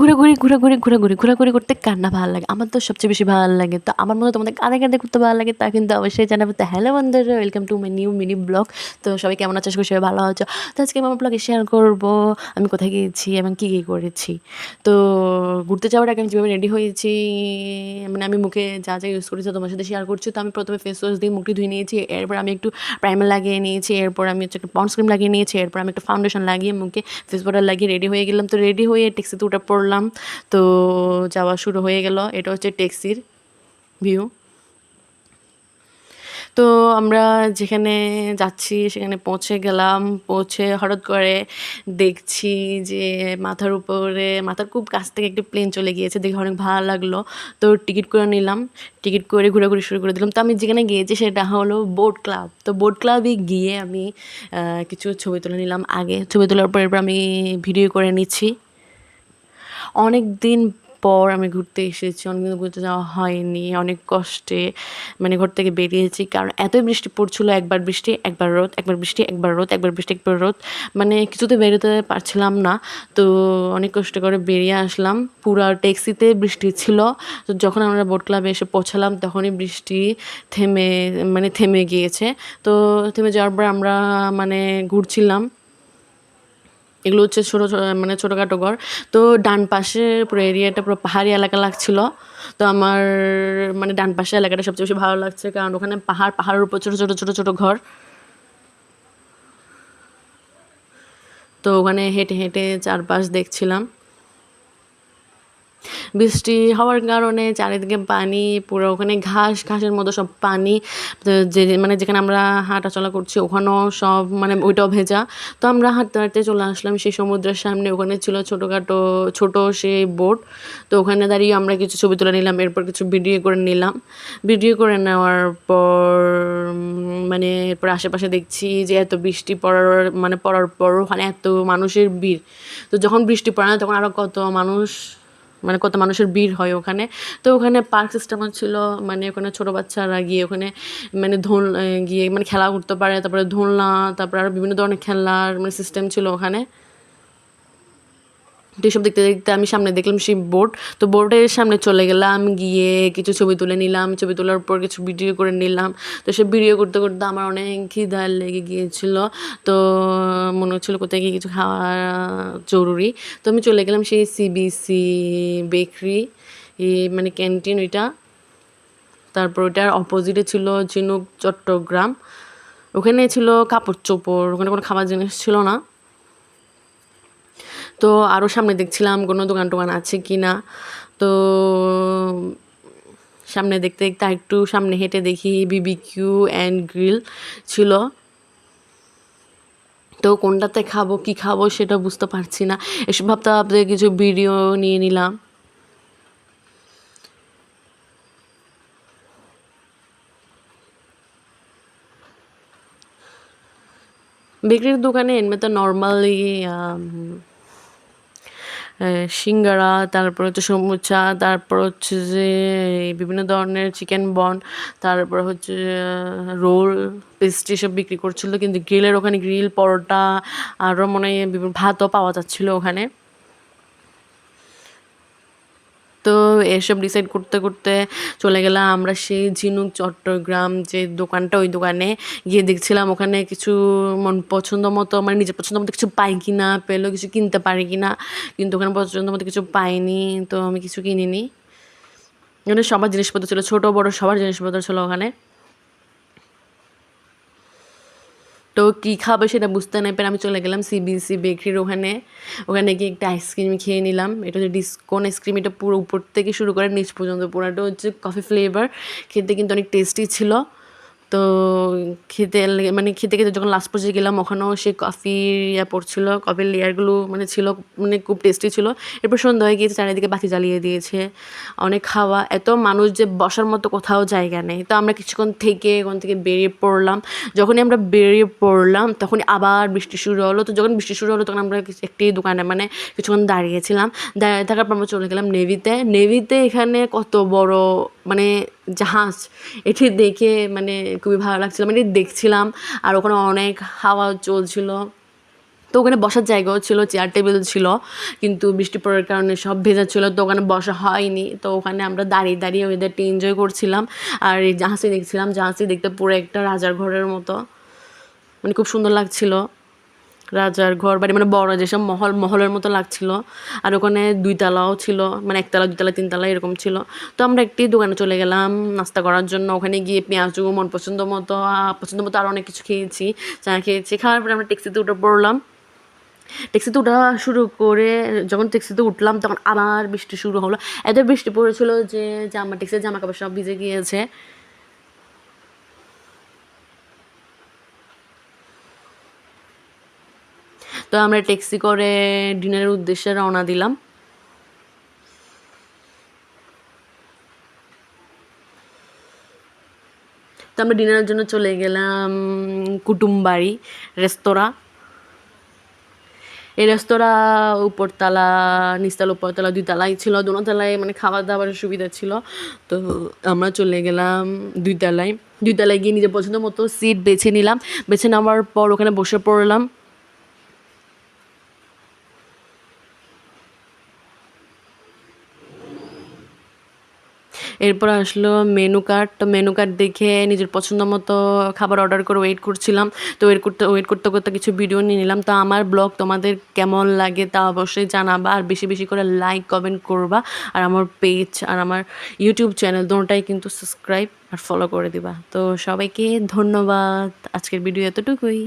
ঘোরাঘুরি ঘোরাঘুরি ঘোরাঘুরি ঘোরাঘুরি করতে কার না ভালো লাগে? আমার তো সবচেয়ে বেশি ভালো লাগে। তো আমার মনে তোমাদের কাঁদে কাঁদে করতে ভালো লাগে তা কিন্তু অবশ্যই জানাবে। তো হ্যালো বন্ধুরা welcome to my new mini blog তো সবাই কেমন আছো? সবাই ভালো আছো। তো আজকে আমি আমার ব্লগে শেয়ার করব, আমি কোথায় গিয়েছি এবং কী কী করেছি। তো ঘুরতে যাওয়ার আগে আমি যেভাবে রেডি হয়েছি মানে আমি মুখে যা যা ইউজ করেছি তোমার সাথে শেয়ার করছি, তো আমি প্রথমে ফেস ওয়াশ দিয়ে মুখটি ধুয়ে নিয়েছি, এরপর আমি একটু প্রাইমার লাগিয়ে নিয়েছি, এরপর আমি হচ্ছে একটা পন্স ক্রিম লাগিয়ে নিয়েছি, এরপর আমি একটা ফাউন্ডেশন লাগিয়ে মুখে ফেস পাউডার লাগিয়ে রেডি হয়ে গেলাম। তো রেডি হয়ে ট্যাক্সিতে উঠে পড়লাম তো যাওয়া শুরু হয়ে গেল। এটা হচ্ছে ট্যাক্সির ভিউ। তো আমরা যেখানে যাচ্ছি, সেখানে পৌঁছে গেলাম। পৌঁছে হঠাৎ করে দেখছি যে মাথার উপরে, মাথার খুব কাছ থেকে একটি প্লেন চলে গিয়েছে। দেখে অনেক ভালো লাগল। তো টিকিট করে নিলাম। টিকিট করে ঘোরাঘুরি শুরু করে দিলাম। তো আমি যেখানে গিয়েছি, সেটা হলো বোট ক্লাব তো বোট ক্লাবে গিয়ে আমি কিছু ছবি তুলে নিলাম। আগে ছবি তোলার পর এরপর আমি ভিডিও করে নিচ্ছি। অনেক দিন পর আমি ঘুরতে এসেছি, অনেক দিন ঘুরতে যাওয়া হয়নি, অনেক কষ্টে মানে ঘর থেকে বেরিয়েছি, কারণ এতই বৃষ্টি পড়ছিল, একবার বৃষ্টি, একবার রোদ, একবার বৃষ্টি, একবার রোদ, একবার বৃষ্টি, একবার রোদ মানে কিছুতে বেরোতে পারছিলাম না, তো অনেক কষ্ট করে বেরিয়ে আসলাম, পুরো ট্যাক্সিতে বৃষ্টি ছিল, তো যখন আমরা বোট ক্লাবে এসে পৌঁছালাম, তখনই বৃষ্টি থেমে মানে থেমে গিয়েছে, তো থেমে যাওয়ার পর আমরা মানে ঘুরছিলাম এগুলো হচ্ছে ছোটো মানে ছোটোখাটো ঘর। তো ডান পাশে পুরো এরিয়াটা, পুরো পাহাড়ি এলাকা লাগছিল। তো আমার মানে ডান পাশে এলাকাটা সবচেয়ে বেশি ভালো লাগছে, কারণ ওখানে পাহাড়, পাহাড়ের উপর ছোটো ছোটো ছোটো ছোটো ঘর। তো ওখানে হেঁটে হেঁটে চারপাশ দেখছিলাম। বৃষ্টি হওয়ার কারণে চারিদিকে পানি, পুরো ওখানে ঘাস, ঘাসের মতো সব পানি যে মানে যেখানে আমরা হাঁটা চলা করছি ওখানেও সব মানে ওইটাও ভেজা। তো আমরা হাঁটতে হাঁটতে চলে আসলাম সেই সমুদ্রের সামনে, ওখানে ছিল ছোটোখাটো, ছোট সেই বোট। তো ওখানে দাঁড়িয়ে আমরা কিছু ছবি তুলে নিলাম, এরপর কিছু ভিডিও করে নিলাম। ভিডিও করে নেওয়ার পর মানে এরপর আশেপাশে দেখছি যে এত বৃষ্টি পড়ার মানে পড়ার পর ওখানে এত মানুষের ভিড়। তো যখন বৃষ্টি পড়ে না, তখন আরও কত মানুষ মানে কত মানুষের ভিড় হয় ওখানে। তো ওখানে পার্ক সিস্টেমও ছিল মানে ওখানে ছোটো বাচ্চারা গিয়ে ওখানে মানে ধোল গিয়ে মানে খেলা করতে পারে, তারপরে দোলনা তারপরে আরও বিভিন্ন ধরনের খেলার মানে সিস্টেম ছিল ওখানে। তো এসব দেখতে দেখতে আমি সামনে দেখলাম সেই বোট তো বোটের সামনে চলে গেলাম, গিয়ে কিছু ছবি তুলে নিলাম, ছবি তোলার পর কিছু ভিডিও করে নিলাম। তো সে ভিডিও করতে করতে আমার অনেক খিদা লেগে গিয়েছিল। তো মনে হচ্ছিল কোথায় গিয়ে কিছু খাওয়া জরুরি। তো আমি চলে গেলাম সেই সিবিসি বেকারি মানে ক্যান্টিন ওইটা। তারপর ওইটার অপোজিটে ছিল ঝিনুক চট্টগ্রাম। ওখানে ছিল কাপড় চোপড়, ওখানে কোনো খাবার জিনিস ছিল না। তো আরও সামনে দেখছিলাম কোনো দোকান টোকান আছে কি না তো সামনে দেখতে দেখতে একটু সামনে হেঁটে দেখি বিবিকিউ অ্যান্ড গ্রিল ছিল। তো কোনটাতে খাব, কি খাব সেটা বুঝতে পারছি না। এসব ভাবতে ভাবতে কিছু ভিডিও নিয়ে নিলাম। বেকারির দোকানে এমনি তো নর্মালি সিঙ্গারা, তারপর হচ্ছে সমুচা, তারপর হচ্ছে যে বিভিন্ন ধরনের চিকেন বন তারপর হচ্ছে রোল পেস্ট্রি সব বিক্রি করছিল। কিন্তু গ্রিলের ওখানে গ্রিল, পরোটা আরও মনে হয় বিভিন্ন ভাতও পাওয়া যাচ্ছিল ওখানে। তো এসব ডিসাইড করতে করতে চলে গেলাম আমরা সেই ঝিনুক চট্টগ্রাম যে দোকানটা, ওই দোকানে গিয়ে দেখছিলাম ওখানে কিছু মন পছন্দ মতো মানে নিজের পছন্দ মতো কিছু পাই কি না পেলেও কিছু কিনতে পারি কি না কিন্তু ওখানে পছন্দ মতো কিছু পাইনি, তো আমি কিছু কিনিনি। ওখানে সবার জিনিসপত্র ছিল, ছোটো, বড়ো সবার জিনিসপত্র ছিল ওখানে। তো কী খাব সেটা বুঝতে না পেরে আমি চলে গেলাম সিবিসি বেকারির ওখানে। ওখানে গিয়ে একটা আইসক্রিম খেয়ে নিলাম। এটা হচ্ছে ডিসকোন আইসক্রিম এটা পুরো উপর থেকে শুরু করে নিচ পর্যন্ত, পুরোটা হচ্ছে কফি ফ্লেভার খেতে কিন্তু অনেক টেস্টি ছিল। তো খেতে মানে খেতে খেতে যখন লাস্ট পর্যায়ে গেলাম, ওখানেও সে কফি ইয়া পড়ছিল। কফির লেয়ারগুলো মানে ছিল মানে খুব টেস্টি ছিল। এরপর সন্ধ্যা হয়ে গিয়েছে, চারিদিকে বাতি জ্বালিয়ে দিয়েছে। অনেক খাওয়া। এত মানুষ যে বসার মতো কোথাও জায়গা নেই। তো আমরা কিছুক্ষণ থেকে ওখান থেকে বেরিয়ে পড়লাম। যখনই আমরা বেরিয়ে পড়লাম, তখনই আবার বৃষ্টি শুরু হলো। তো যখন বৃষ্টি শুরু হলো, তখন আমরা একটি দোকানে মানে কিছুক্ষণ দাঁড়িয়েছিলাম। দাঁড়িয়ে থাকার পর আমরা চলে গেলাম নেভিতে নেভিতে এখানে কত বড় মানে জাহাজ, এটি দেখে মানে খুবই ভালো লাগছিল। মানে দেখছিলাম আর ওখানে অনেক হাওয়া চলছিল। তো ওখানে বসার জায়গাও ছিল চেয়ার টেবিল ছিল, কিন্তু বৃষ্টি পড়ার কারণে সব ভেজা ছিল, তো ওখানে বসা হয়নি। তো ওখানে আমরা দাঁড়িয়ে দাঁড়িয়ে ওয়েদারটি এনজয় করছিলাম আর এই জাহাজটি দেখছিলাম। জাহাজটি দেখতে পুরো একটা রাজার ঘরের মতো। মানে খুব সুন্দর লাগছিল। রাজার ঘর বাড়ি মানে বড় যেসব মহল, মহলের মতো লাগছিল। আর ওখানে দুই তালাও ছিল মানে একতলা, দুইতলা, তিনতলা এরকম ছিল। তো আমরা একটি দোকানে চলে গেলাম নাস্তা করার জন্য। ওখানে গিয়ে পেঁয়াজ মন পছন্দ মতো পছন্দ মতো আরও অনেক কিছু খেয়েছি, চা খেয়েছি। খাওয়ার পরে আমরা ট্যাক্সিতে উঠে পড়লাম। ট্যাক্সিতে ওঠা শুরু করে, যখন ট্যাক্সিতে উঠলাম, তখন আবার বৃষ্টি শুরু হলো। এত বৃষ্টি পড়েছিল যে জামা, ট্যাক্সির জামা কাপড় সব ভিজে গিয়েছে। তো আমরা ট্যাক্সি করে ডিনারের উদ্দেশ্যে রওনা দিলাম। তো আমরা ডিনারের জন্য চলে গেলাম কুটুমবাড়ি রেস্তোরাঁ। এই রেস্তোরাঁ উপরতলা, নিচতলা, উপরতলা দুই তলাই ছিল। দুনো তলায় মানে খাবার দাবারের সুবিধা ছিল। তো আমরা চলে গেলাম দুই তলায় দুই তলায় গিয়ে নিজের পছন্দ মতো সিট বেছে নিলাম। বেছে নেওয়ার পর ওখানে বসে পড়লাম। এরপর আসলো মেনু কার্ড তো মেনু কার্ড দেখে নিজের পছন্দ মতো খাবার অর্ডার করে ওয়েট করছিলাম। তো ওয়েট করতে ওয়েট করতে করতে কিছু ভিডিও নিয়ে নিলাম। তো আমার ব্লগ তোমাদের কেমন লাগে তা অবশ্যই জানাবা। আর বেশি বেশি করে লাইক কমেন্ট করবা। আর আমার পেজ আর আমার ইউটিউব চ্যানেল দুটোটাই কিন্তু সাবস্ক্রাইব আর ফলো করে দিবা। তো সবাইকে ধন্যবাদ। আজকের ভিডিও এতটুকুই।